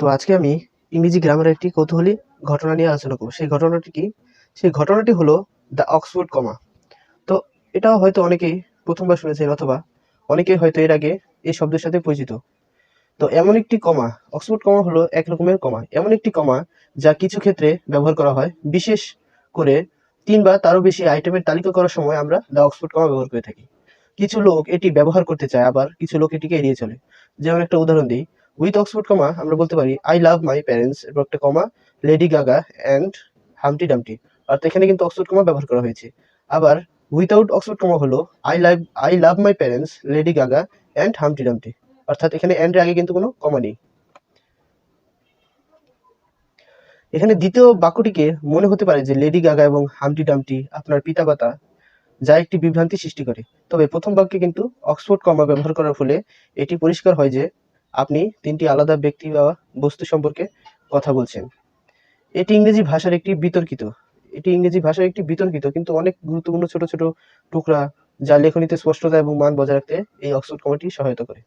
তো আজকে আমি ইংরেজি গ্রামারের একটি কৌতূহলী ঘটনা নিয়ে আলোচনা করব। সেই ঘটনাটি কি? সেই ঘটনাটি হলো দ্য অক্সফোর্ড কমা তো এটাও হয়তো অনেকেই প্রথমবার শুনেছেন অথবা অনেকেই হয়তো এর আগে এই শব্দের সাথে পরিচিত। তো এমন একটি কমা অক্সফোর্ড কমা হলো এক রকমের কমা এমন একটি কমা যা কিছু ক্ষেত্রে ব্যবহার করা হয়। বিশেষ করে তিন বা তারও বেশি আইটেমের তালিকা করার সময় আমরা দ্য অক্সফোর্ড কমা ব্যবহার করে থাকি। কিছু লোক এটি ব্যবহার করতে চায়, আবার কিছু লোক এটিকে এড়িয়ে চলে। যেমন একটা উদাহরণ দিই। উইথ অক্সফোর্ড কমা, আমরা বলতে পারি আই লাভ মাই প্যারেন্টস এবং একটা comma Lady Gaga and Humpty Dumpty অর্থাৎ এখানে কিন্তু অক্সফোর্ড কমা ব্যবহার করা হয়েছে। আবার উইথাউট অক্সফোর্ড কমা হলো I love I love my parents Lady Gaga and Humpty Dumpty অর্থাৎ এখানে অ্যান্ডের আগে কিন্তু কোনো কমা নেই। এখানে দ্বিতীয় বাক্যটিকে মনে হতে পারে যে লেডি গাগা এবং হামটি ডামটি আপনার পিতামাতা যা একটি বিভ্রান্তি সৃষ্টি করে। তবে প্রথম বাক্যে কিন্তু অক্সফোর্ড কমা ব্যবহার করার ফলে এটি পরিষ্কার হয় যে আপনি তিনটি আলাদা ব্যক্তি বা বস্তু সম্পর্কে কথা বলছেন। এটি ইংরেজি ভাষার একটি বিতর্কিত। এটি ইংরেজি ভাষার একটি বিতর্কিত, কিন্তু অনেক গুরুত্বপূর্ণ ছোট ছোট টুকরা যা লেখনীতে স্পষ্টতা এবং মান বজায় রাখতে এই অক্সফোর্ড কমিটি সহায়তা করে।